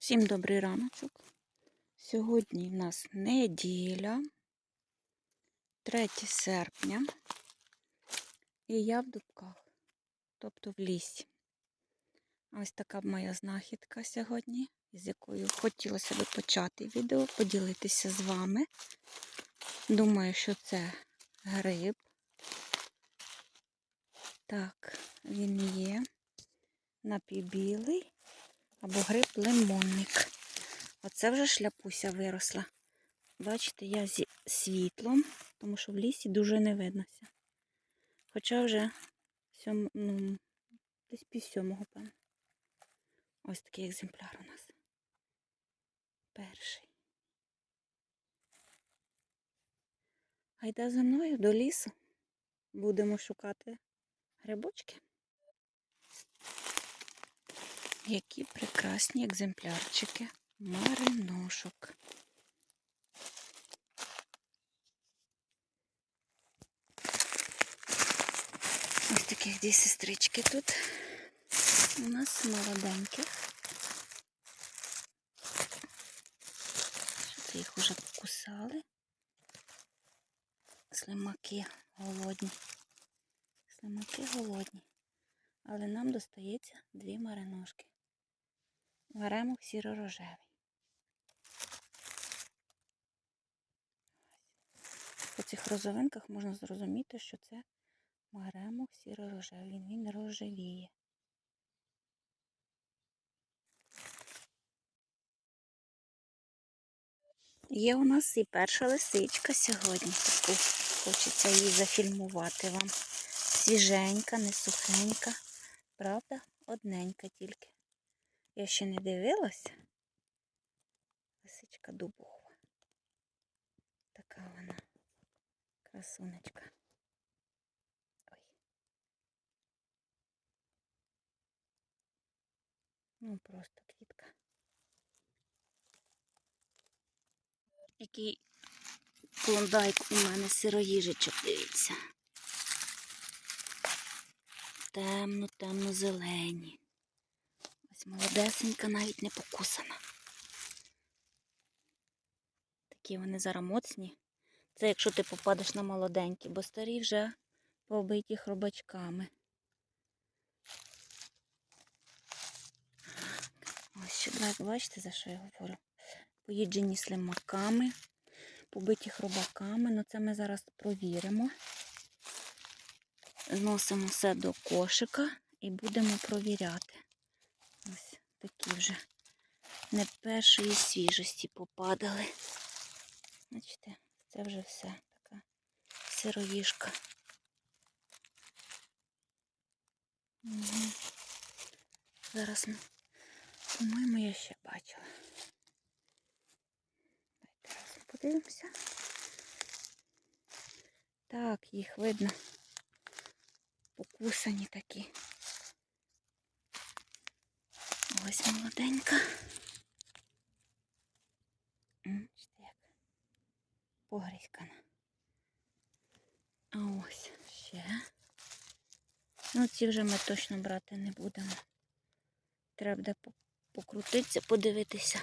Всім добрий раночок. Сьогодні в нас неділя, 3 серпня, і я в дубках, тобто в лісі. Ось така моя знахідка сьогодні, з якою хотілося би почати відео, поділитися з вами. Думаю, що це гриб. Так, він є напівбілий або гриб лимонник. Оце вже шляпуся виросла. Бачите, я зі світлом, тому що в лісі дуже не виднося. Хоча вже сьом, ну, десь пів сьомого, певно. Ось такий екземпляр у нас. Перший. Гайда за мною до лісу. Будемо шукати грибочки. Які прекрасні екземплярчики мариношок. Ось таких дві сестрички тут. У нас молоденьких. Що їх уже покусали. Слимаки голодні. Слимаки голодні. Але нам достається дві мариношки. Варемок сіро-рожевий. По цих розовинках можна зрозуміти, що це маремок сіро-рожевий. Він, він рожевіє. Є у нас і перша лисичка сьогодні. Таку хочеться її зафільмувати вам. Свіженька, не сухенька. Правда, одненька тільки. Я ще не дивилася. Лисичка дубова. Така вона. Красунечка. Ой. Ну, просто квітка. Який клондайк у мене сироїжечок, дивіться. Темно, темно зелені. Ось молодесенька, навіть не покусана. Такі вони зараз моцні. Це якщо ти попадеш на молоденькі, бо старі вже побиті хробачками. Ось ще бачите, за що я говорю? Поїджені слимаками, побиті хробаками. Ну це ми зараз провіримо. Зносимо все до кошика і будемо провіряти. Такі вже не першої свіжості попадали. Бачите, це вже все така сироїжка. Угу. Зараз, по-моєму, я ще бачила. Давайте разом подивимося. Так, їх видно. Покусані такі. Ось молоденька. Погрізькана. А ось ще. Ну, ці вже ми точно брати не будемо. Треба буде покрутитися, подивитися.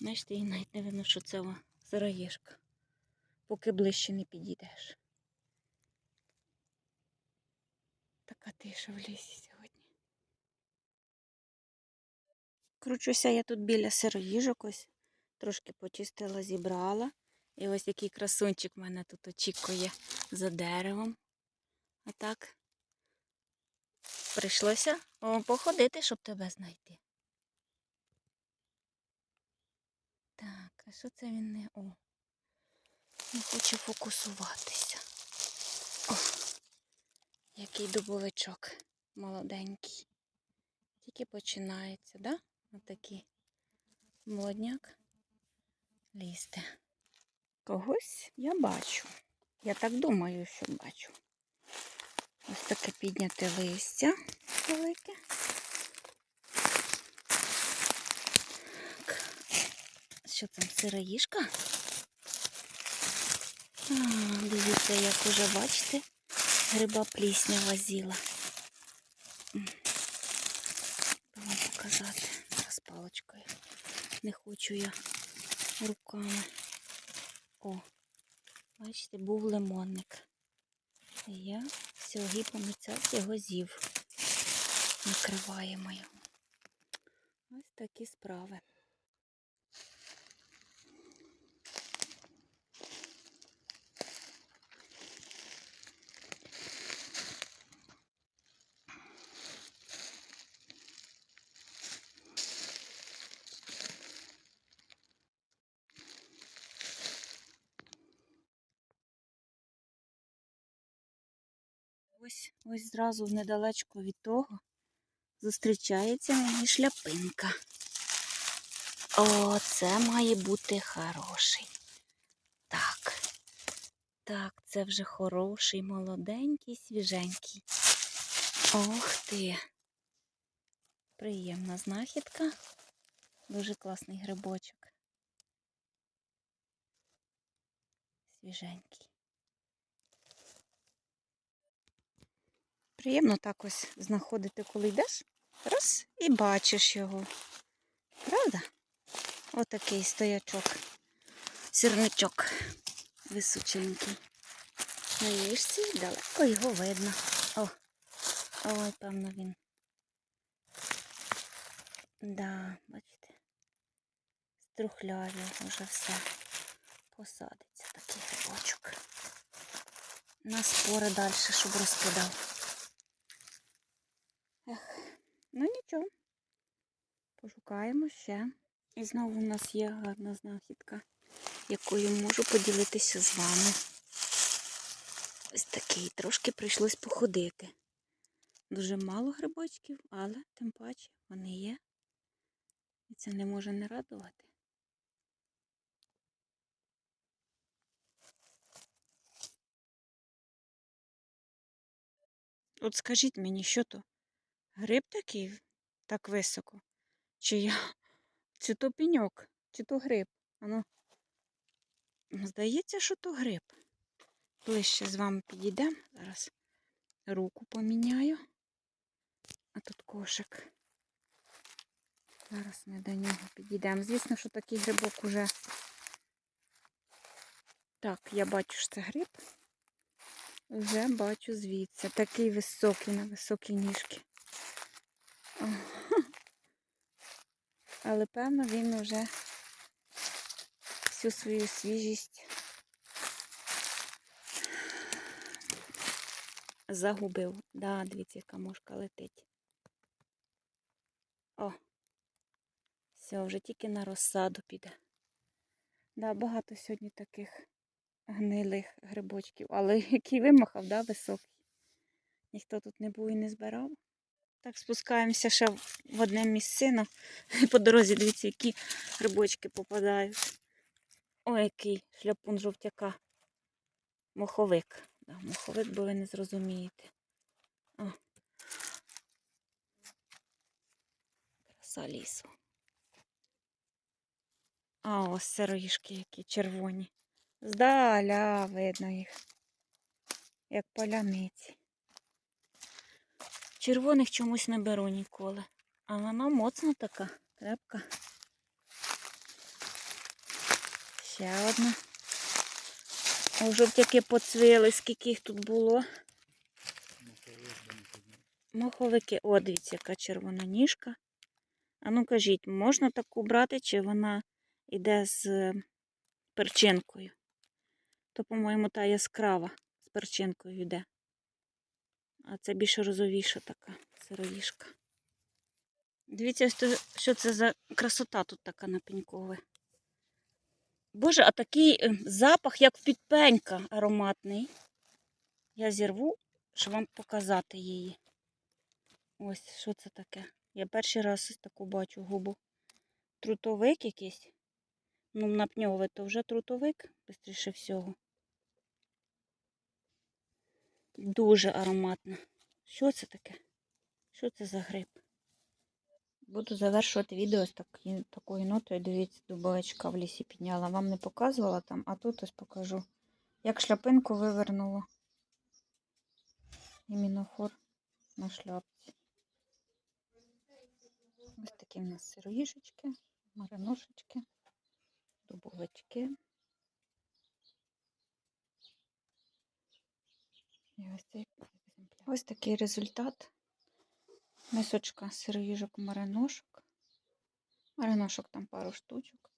Бачите, і навіть не видно, що це сироїжка. Поки ближче не підійдеш. Така тиша в лісі Кручуся я тут біля сироїжок ось. Трошки почистила, зібрала. І ось який красунчик мене тут очікує за деревом. А так прийшлося походити, щоб тебе знайти. Так, а що це він не... О, не хоче фокусуватися. О, який дубовичок молоденький. Тільки починається, да? Отакий молодняк лізти. Когось я бачу. Я так думаю, що бачу. Ось таке підняте листя велике. Що там, сироїжка? Дивіться, як уже бачите, гриба пліснява зіла. Вам показати. Не хочу я руками. О, бачите, був лимонник. І я сьогодні поміцяць його з'їв. Накриваємо його. Ось такі справи. Ось, ось зразу недалечко від того зустрічається мені шляпинка. О, це має бути хороший. Так. Так, це вже хороший, молоденький, свіженький. Ох ти. Приємна знахідка. Дуже класний грибочок. Свіженький. Приємно так ось знаходити, коли йдеш. Раз і бачиш його. Правда? Отакий стоячок. Сірничок височенький. На їжці далеко його видно. О, ой, певно, він. Да, бачите. Струхляві вже все. Посадиться такий грибочок. На спори далі, щоб розкидав. Ну нічого. Пошукаємо ще. І знову в нас є гарна знахідка, якою можу поділитися з вами. Ось такий, трошки прийшлось походити. Дуже мало грибочків, але тим паче вони є. І це не може не радувати. От скажіть мені, що то? Гриб такий так високо? Чи я, чи то пеньок, чи то гриб? Ану, здається, що то гриб. Ближче з вами підійдемо. Зараз руку поміняю. А тут кошик. Зараз ми до нього підійдемо. Звісно, що такий грибок уже. Так, я бачу, що це гриб. Вже бачу звідси. Такий високий, на високі ніжки. Але певно він вже всю свою свіжість загубив. Да, дивіться, яка мошка летить. О, все, вже тільки на розсаду піде. Да, багато сьогодні таких гнилих грибочків, але який вимахав, да, високий. Ніхто тут не був і не збирав. Так, спускаємося ще в одне місцино. По дорозі, дивіться, які грибочки попадають. Ой, який шляпун жовтяка. Моховик. Да, моховик, бо ви не зрозумієте. О. Краса лісу. А ось сироїшки які червоні. Здаля видно їх, як поляниці. Червоних чомусь не беру ніколи. А вона моцна така, крепка. Ще одна. О, жовтяки поцвіли, скільки їх тут було. Моховики. О, дивіться, яка червона ніжка. А ну кажіть, можна таку брати, чи вона йде з перчинкою? То, по-моєму, та яскрава з перчинкою йде. А це більш розовіша така сироїшка. Дивіться, що це за красота тут така на пенькове. Боже, а такий е, запах, як підпенька ароматний. Я зірву, щоб вам показати її. Ось, що це таке? Я перший раз таку бачу губу. Трутовик якийсь. Ну, напньове, то вже трутовик, швидше всього. Дуже ароматна. Що це таке? Що це за гриб? Буду завершувати відео з такі, такою нотою. Дивіться, дубовичка в лісі підняла. Вам не показувала там, а тут ось покажу. Як шляпинку вивернула. Імінофор на шляпці. Ось такі в нас сироїшечки, мариношечки, дубовички. І ось цей. Ось такий результат. Мисочка сироїжок мариношок. Мариношок там пару штучок.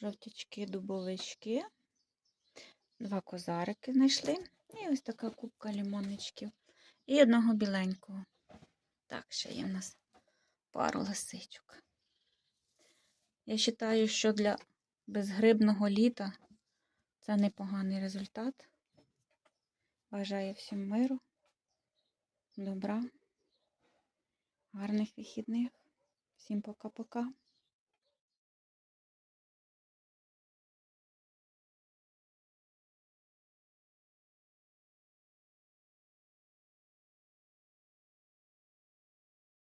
Жовтячки, дубовички. Два козарики знайшли. І ось така кубка лімонничків. І одного біленького. Так, ще є в нас пару лисичок. Я вважаю, що для безгрибного літа це непоганий результат. Бажаю всім миру, добра, гарних вихідних. Всім пока-пока.